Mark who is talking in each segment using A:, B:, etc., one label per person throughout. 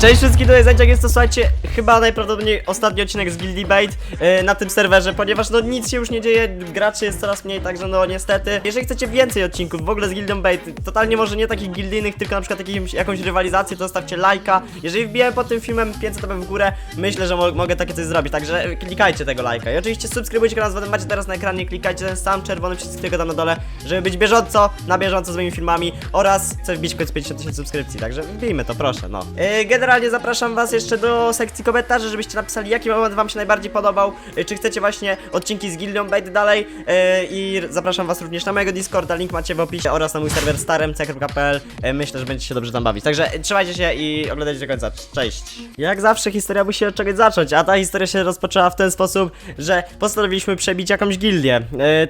A: Cześć wszystkim, jest Zęciak, jest to słuchajcie, chyba najprawdopodobniej ostatni odcinek z Guildy Bait yy, na tym serwerze, ponieważ no nic się już nie dzieje, graczy jest coraz mniej, także no niestety. Jeżeli chcecie więcej odcinków w ogóle z Guildą Bait, totalnie może nie takich gildyjnych, tylko na przykład jakimś, jakąś rywalizację, to zostawcie lajka. Jeżeli wbijemy pod tym filmem 500 łapek w górę, myślę, że mo mogę takie coś zrobić, także klikajcie tego lajka. I oczywiście subskrybujcie kanał, z macie teraz na ekranie, klikajcie ten sam czerwony przycisk, tylko tam na dole, żeby być bieżąco, na bieżąco z moimi filmami oraz chcę wbić w końcu 50 tysięcy subskrypcji, także wbijmy to, proszę, no. Yy, generalnie zapraszam was jeszcze do sekcji komentarzy, żebyście napisali, jaki moment wam się najbardziej podobał, yy, czy chcecie właśnie odcinki z Gildią Bait dalej yy, i zapraszam was również na mojego Discorda, link macie w opisie oraz na mój serwer starem.pl, yy, myślę, że będziecie się dobrze tam bawić, także trzymajcie się i oglądajcie do końca, cześć. Jak zawsze historia musi od czegoś zacząć, a ta historia się rozpoczęła w ten sposób, że postanowiliśmy przebić jakąś gildię,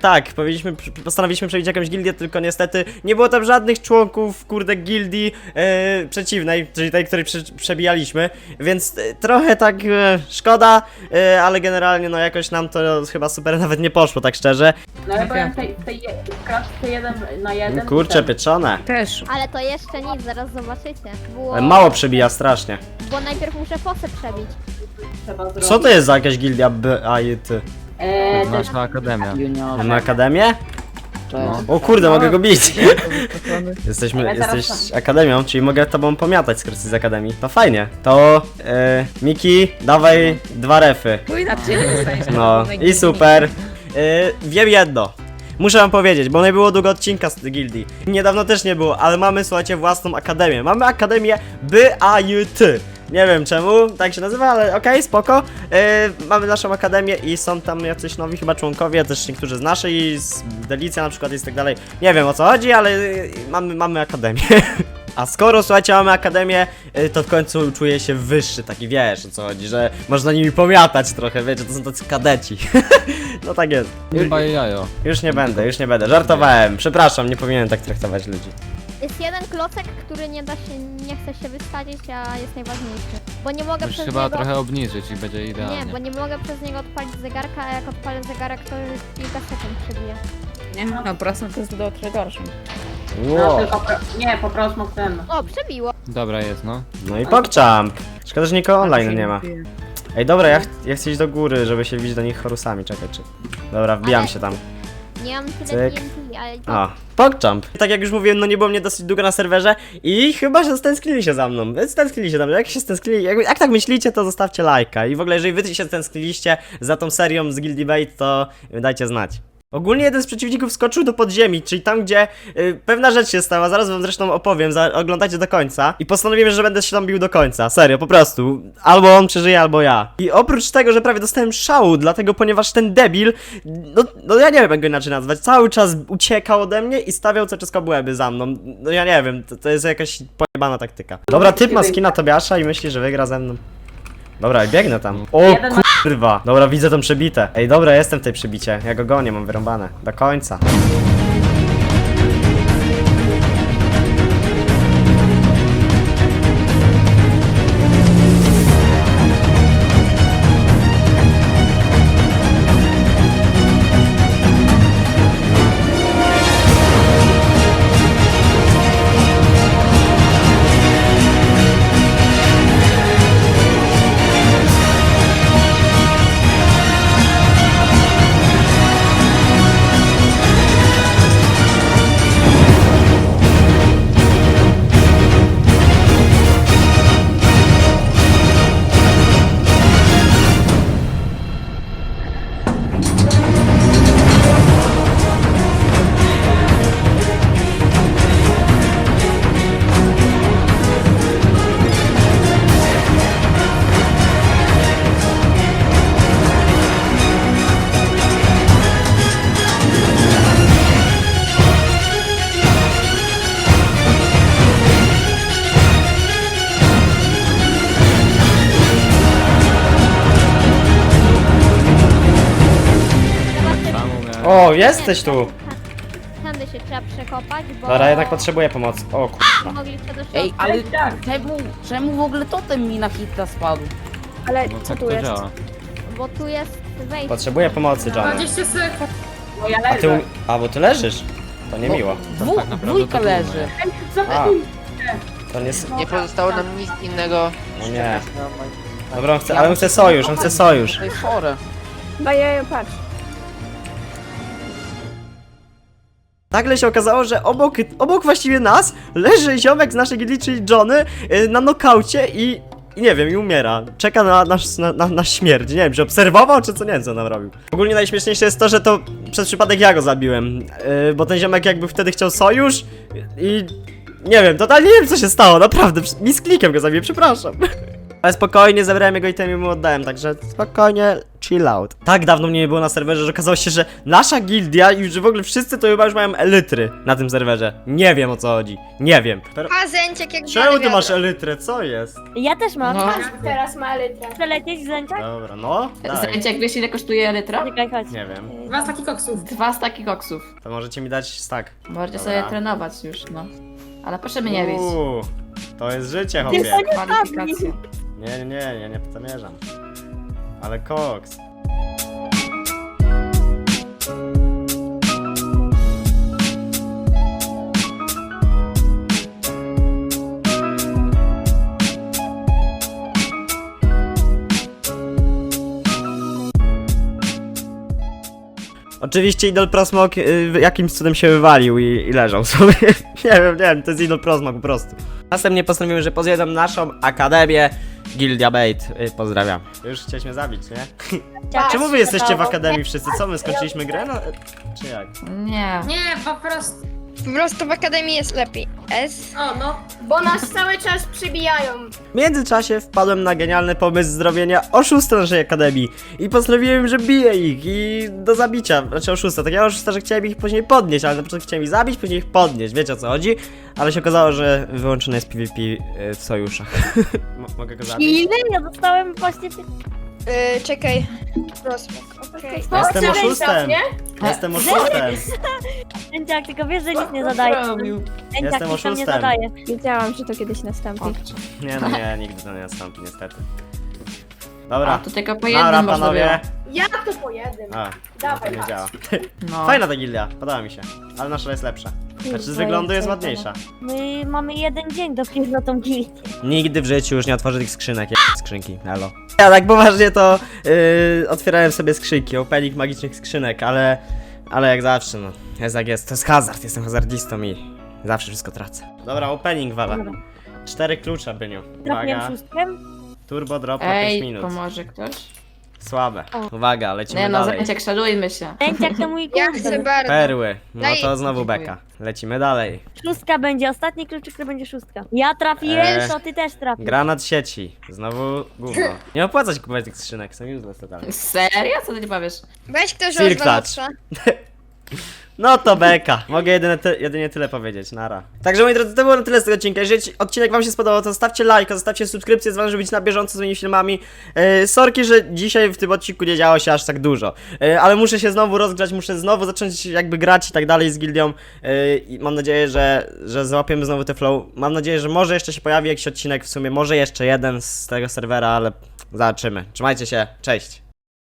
A: tak, postanowiliśmy przebić jakąś gildię, tylko niestety nie było tam żadnych członków, kurde, gildii przeciwnej, czyli tej, której prze, przebijaliśmy, więc yy, trochę tak yy, szkoda, yy, ale generalnie no jakoś nam to chyba super nawet nie poszło, tak szczerze.
B: No ja powiem tej, w jeden na jeden.
A: Kurczę,
B: ten.
A: pieczone.
C: Też.
D: Ale to jeszcze nic, zaraz zobaczycie. Było...
A: Ale Mało przebija strasznie.
D: Bo najpierw muszę fosę przebić.
B: Trzeba zrobić.
A: Co to jest za jakaś gildia B, a i ty?
B: Eee, ten,
E: Nasza akademia.
C: Junior.
A: Mamy akademię?
E: No.
A: O kurde, mogę go bić. Jesteśmy,
B: Ale
A: jesteś akademią, czyli mogę tobą pomiatać, skoro jesteś z akademii. To fajnie. To, e, Miki, dawaj dwa refy.
C: Nie dostaniesz
A: No, i super. E, wiem jedno. Muszę wam powiedzieć, bo nie było długo odcinka z gildii. Niedawno też nie było, ale mamy, słuchajcie, własną akademię. Mamy akademię BAJT. Nie wiem czemu tak się nazywa, ale okej, spoko. E, mamy naszą akademię i są tam jacyś nowi chyba członkowie, też niektórzy z naszej, z Delicja na przykład i tak dalej. Nie wiem o co chodzi, ale e, mamy, mamy akademię. A skoro, słuchajcie, mamy akademię, y, to w końcu czuję się wyższy, taki wiesz o co chodzi, że można nimi pomiatać trochę, wiecie, to są tacy kadeci. no tak jest.
E: Chyba jajo.
A: Już nie będę, już nie będę. Żartowałem, przepraszam, nie powinienem tak traktować ludzi.
D: Jest jeden klocek, który nie da się, nie chce się wysadzić, a jest najważniejszy. Bo nie mogę
E: Musisz
D: przez
E: chyba
D: niego...
E: trochę obniżyć i będzie
D: Nie,
E: idealnie.
D: bo nie mogę przez niego odpalić zegarka, a jak odpalę zegarek, to kilka sekund przebije.
C: Nie, no po prostu to jest do gorszym.
B: No,
A: Wow.
B: tylko pro, nie, po prostu ten.
D: O, przebiło!
E: Dobra jest, no.
A: No i PogChamp. Szkoda, że nikogo online nie ma. Ej, dobra, ja, ch ja chcę iść do góry, żeby się wbić do nich chorusami, czekaj, czy... Dobra, wbijam
D: Ale-
A: się tam.
D: Nie mam tyle
A: Cyk.
D: TNT, ale to...
A: A, PogChamp. Tak jak już mówiłem, no nie było mnie dosyć długo na serwerze i chyba się stęsknili się za mną. Stęsknili się za mną. Jak się stęsknili, jak, jak tak myślicie, to zostawcie lajka. I w ogóle, jeżeli wy się stęskniliście za tą serią z Guilty Bait, to dajcie znać. Ogólnie jeden z przeciwników skoczył do podziemi, czyli tam, gdzie y, pewna rzecz się stała, zaraz wam zresztą opowiem, za, oglądajcie do końca. I postanowiłem, że będę się tam bił do końca, serio, po prostu. Albo on przeżyje, albo ja. I oprócz tego, że prawie dostałem szału, dlatego, ponieważ ten debil, no, no ja nie wiem jak go inaczej nazwać, cały czas uciekał ode mnie i stawiał cały czas kobłęby za mną. No ja nie wiem, to, to jest jakaś pojebana taktyka. Dobra, typ ma skina Tobiasza i myśli, że wygra ze mną. Dobra, biegnę tam. O
B: Jeden ma-
A: kurwa. Dobra, widzę tą przebitę. Ej, dobra, jestem w tej przebicie. Ja go gonię, mam wyrąbane. Do końca. O, jesteś tu!
D: Tędy się trzeba przekopać, bo...
A: Dobra, jednak potrzebuję pomocy. O kurwa.
D: Mogli się do środka.
C: Ej, ale czemu, czemu w ogóle totem mi na hita spadł?
D: Ale
E: No tak to działa.
D: Bo tu jest wejście.
A: Potrzebuję pomocy, Johnny.
B: 20 sekund. No ja
A: A ty...
B: leżę.
A: A, bo ty leżysz. To nie miło.
C: Dwu,
E: tak naprawdę
C: dwójka
E: to
C: leży.
B: Ej, co
A: A.
B: tu?
A: To nie... s-
F: Nie pozostało nam nic innego.
A: No nie. Dobra, on chce, ale on chce sojusz, on chce sojusz.
F: To jest chore.
B: Daję, patrz.
A: Nagle się okazało, że obok, obok właściwie nas leży ziomek z naszej gildii, czyli Johnny, y, na nokaucie i, i nie wiem, i umiera. Czeka na na, na, na śmierć. Nie wiem, czy obserwował, czy co, nie wiem, co nam robił. Ogólnie najśmieszniejsze jest to, że to przez przypadek ja go zabiłem, y, bo ten ziomek jakby wtedy chciał sojusz i nie wiem, totalnie nie wiem, co się stało, naprawdę, mi z klikiem go zabiłem, przepraszam. Ale spokojnie, zebrałem jego itemy i mu oddałem, także spokojnie, chill out. Tak dawno mnie nie było na serwerze, że okazało się, że nasza gildia i że w ogóle wszyscy to chyba już mają elitry na tym serwerze. Nie wiem o co chodzi, nie wiem. Per-
G: A zęciak jak
A: Czemu ty masz elytrę, co jest?
H: Ja też mam.
F: No.
B: Teraz ma litrę.
H: Chcę lecieć zęciak?
A: Dobra, no, daj.
C: Zajęcie, jak wiesz ile kosztuje litra?
H: Czekaj, chodź.
A: Nie wiem,
B: Dwa staki koksów.
C: Dwa staki koksów.
A: to możecie mi dać stack.
C: Możecie
A: Dobra.
C: sobie trenować już, no. Ale proszę mnie nie bić.
A: Uuu, to jest życie, chłopie.
H: to nie
C: Kwalifikacje.
A: Nie, nie, nie, ja nie zamierzam. Ale koks. Oczywiście Idol Prosmog y, jakimś cudem się wywalił i, i leżał sobie. nie wiem, nie wiem, to jest Idol Prosmog po prostu. Następnie postanowiłem, że pozwiedzam naszą akademię Gildia Bait. Y, pozdrawiam. Już chciałeś mnie zabić, nie? Czemu wy jesteście w akademii wszyscy? Co, my skończyliśmy grę? No, y, czy jak?
C: Nie.
B: Nie, po prostu.
G: Po prostu w akademii jest lepiej. S.
B: O, no. Bo nas cały czas przybijają.
A: W międzyczasie wpadłem na genialny pomysł zrobienia oszusta naszej akademii i postanowiłem, że biję ich i do zabicia, znaczy oszusta, takiego oszusta, że chciałem ich później podnieść, ale na początku chciałem ich zabić, później ich podnieść, wiecie o co chodzi, ale się okazało, że wyłączone jest PvP y, w sojuszach. Mo- Mogę go zabić?
H: Ile? Ja dostałem właśnie...
G: Yy, czekaj. Rozmok. Okej.
A: Jestem oszustem!
B: nie?
A: Jestem oszustem!
H: Zęciak, tylko wiesz, że nic nie zadaje.
C: zrobił?
A: Jestem
H: nic tam nie
A: oszustem.
H: zadaje.
G: Wiedziałam, że to kiedyś nastąpi.
A: Nie no nie, nigdy to nie nastąpi niestety.
C: A,
A: Dobra,
C: to tylko po jednym
A: dobra
C: można
A: panowie.
C: było.
B: Jak to po jednym?
A: A, no to
B: Dawaj,
A: nie
B: patrz.
A: działa.
C: No.
A: Fajna ta gildia, podoba mi się, ale nasza jest lepsza. Znaczy z wyglądu jest ładniejsza.
H: My mamy jeden dzień dopiero na tą gildię.
A: Nigdy w życiu już nie otworzę tych skrzynek, jak skrzynki, elo. Ja tak poważnie to yy, otwierałem sobie skrzynki, opening magicznych skrzynek, ale, ale jak zawsze, no, jest jak jest, to jest hazard, jestem hazardistą i zawsze wszystko tracę. Dobra, opening wala.
H: Dobra.
A: Cztery klucze, Byniu.
H: Trafiłem
A: Uwaga,
H: szóstkę.
A: turbo drop na 5
C: Ej,
A: minut.
C: pomoże ktoś?
A: Słabe. Uwaga, lecimy
C: Nie no,
A: dalej.
C: zajęciak, szalujmy się.
H: Zęciak to mój
G: Ja
H: kurde.
G: chcę bardzo.
A: Perły, no
G: Daj-
A: to znowu
C: Dziękuję.
A: beka. Lecimy dalej.
H: Szóstka będzie, ostatni kluczyk to będzie szóstka. Ja trafiłem,
A: Eee.
H: to ty też trafisz.
A: Granat sieci, znowu gówno. Nie opłaca się kupować tych skrzynek, są useless totalnie.
C: Serio? Co ty nie powiesz?
G: Weź ktoś rozwalacza.
A: No to beka. Mogę jedynie, ty, jedynie tyle powiedzieć, nara. Także moi drodzy, to było na tyle z tego odcinka. Jeżeli ci- odcinek wam się spodobał, to zostawcie lajka, zostawcie subskrypcję wami, żeby być na bieżąco z moimi filmami. E, sorki, że dzisiaj w tym odcinku nie działo się aż tak dużo. E, ale muszę się znowu rozgrzać, muszę znowu zacząć jakby grać i tak dalej z gildią. E, I mam nadzieję, że, że załapiemy znowu te flow. Mam nadzieję, że może jeszcze się pojawi jakiś odcinek w sumie, może jeszcze jeden z tego serwera, ale zobaczymy. Trzymajcie się, cześć.